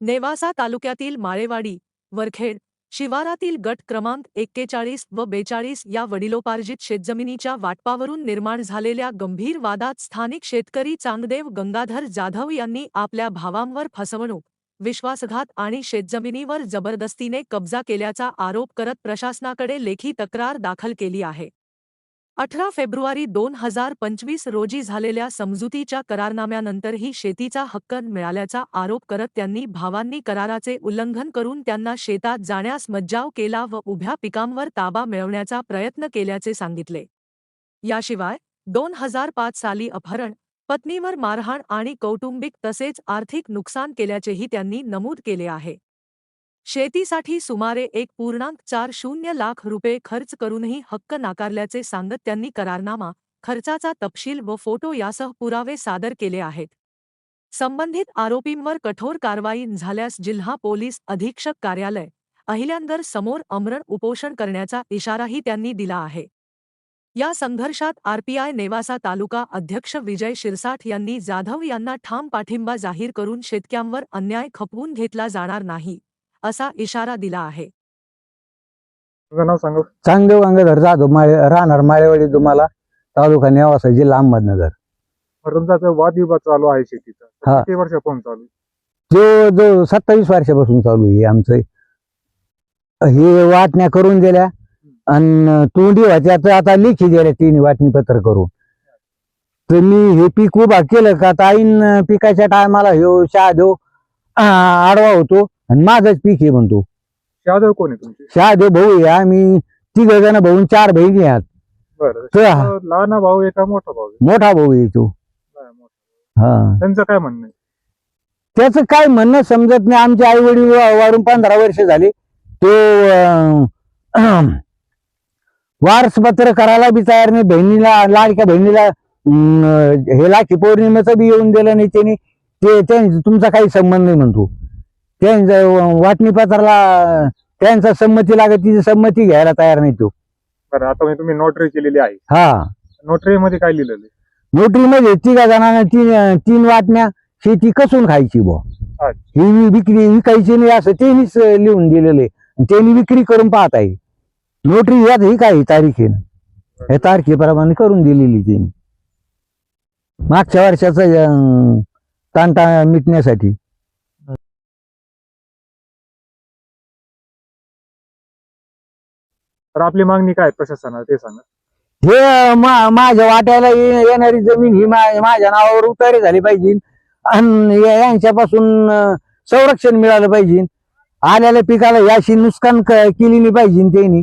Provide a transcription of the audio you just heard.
नेवासा तालुक्यातील माळेवाडी वरखेड शिवारातील गट क्रमांक एक्केचाळीस व बेचाळीस या वडिलोपार्जित शेतजमिनीच्या वाटपावरून निर्माण झालेल्या गंभीर वादात स्थानिक शेतकरी चांगदेव गंगाधर जाधव यांनी आपल्या भावांवर फसवणूक विश्वासघात आणि शेतजमिनीवर जबरदस्तीने कब्जा केल्याचा आरोप करत प्रशासनाकडे लेखी तक्रार दाखल केली आहे. अठरा फेब्रुवारी दोन हजार पंचवीस रोजी झालेल्या समजुतीच्या करारनाम्यानंतरही शेतीचा हक्क मिळाल्याचा आरोप करत त्यांनी भावांनी कराराचे उल्लंघन करून त्यांना शेतात जाण्यास मज्जाव केला व उभ्या पिकांवर ताबा मिळवण्याचा प्रयत्न केल्याचे सांगितले. याशिवाय दोन हजार पाच साली अपहरण पत्नीवर मारहाण आणि कौटुंबिक तसेच आर्थिक नुकसान केल्याचेही त्यांनी नमूद केले आहे. शेतीसाठी सुमारे एक पूर्णांक चार शून्य लाख रुपये खर्च करूनही हक्क नाकारल्याचे सांगत त्यांनी करारनामा खर्चाचा तपशील व फोटो यासह पुरावे सादर केले आहेत. संबंधित आरोपींवर कठोर कारवाई झाल्यास जिल्हा पोलीस अधीक्षक कार्यालय अहिल्यांदर समोर अमरण उपोषण करण्याचा इशाराही त्यांनी दिला आहे. या संघर्षात आरपीआय नेवासा तालुका अध्यक्ष विजय शिरसाठ यांनी जाधव यांना ठाम पाठिंबा जाहीर करून शेतक्यांवर अन्याय खपवून घेतला जाणार नाही. असा इशारा दिला आहे. तुझं नाव सांग? चांगदेव गंगाधर जाधव माळे राहणार माळेवाडी तुम्हाला तालुका नेवासा जिल्हा अहमदनगर. तुमचा जो वादविवाद चालू आहे शेतीचा. तर हा. किती वर्षापासून चालू आहे? जो जो सत्तावीस वर्षापासून चालू आहे आमचं. हे वाटण्या करून दिल्या आणि तोंडी व्हायच्या आता लेखी दिल्या तिन्ही वाटणी पत्र करून. तर मी हे पीक उभा केलं का ताईन पिकाच्या टायमाला ह्यो शहादेव आडवा होतो. आणि माझंच पीक हे म्हणतो. शहादेव कोण आहे तुमचे? शहादेव भाऊ आहे आम्ही तिघ जण भाऊ चार बहिणी आहेत. बरं तो हा- तो लहान भाऊ आहे का मोठा भाऊ आहे? मोठा भाऊ आहे तो. मोठा. हा. त्यांचं काय म्हणणं आहे? त्याचं काय म्हणणं समजत नाही. आमचे आई वडील वारून पंधरा वर्ष झाले. तो अं, वारसपत्र करायला बी तयार नाही. बहिणीला लाडक्या बहिणीला अं, हे लाखी पौर्णिमेचं बी येऊन दिलं नाही त्यांनी. ते त्यांचा तुमचा काही संबंध नाही म्हणतो. त्यांचं वाटणी पत्राला त्यांचा संमती लागत तिची संमती घ्यायला तयार नाही तो. बरं आता म्हणजे तुम्ही नोटरी केलेली आहे. हा. नोटरी मध्ये काय लिहिलेलं आहे? नोटरीमध्ये तिघा जणांना तीन तीन वाटण्या शेती कसून खायची बुवा. अच्छा. ही वि- विक्री विकायची नाही असं त्यांनीच लिहून दिलेलं त्यांनी विक्री करून पाहत आहे. नोटरी यात ही काय तारीख आहे ना? या तारखेप्रमाणे करून दिलेली त्यांनी. मागच्या वर्षाचा तांटा मिटण्यासाठी. तर आपली मागणी काय प्रशासनाला ते सांगा. हे मा- माझ्या वाट्याला ये- येणारी जमीन ही मा- माझ्या नावावर उतारी झाली पाहिजे. आणि या- यांच्यापासून अं, संरक्षण मिळालं पाहिजे. आलेल्या पिकाला याशी नुकसान क- केली नाही पाहिजे त्यांनी.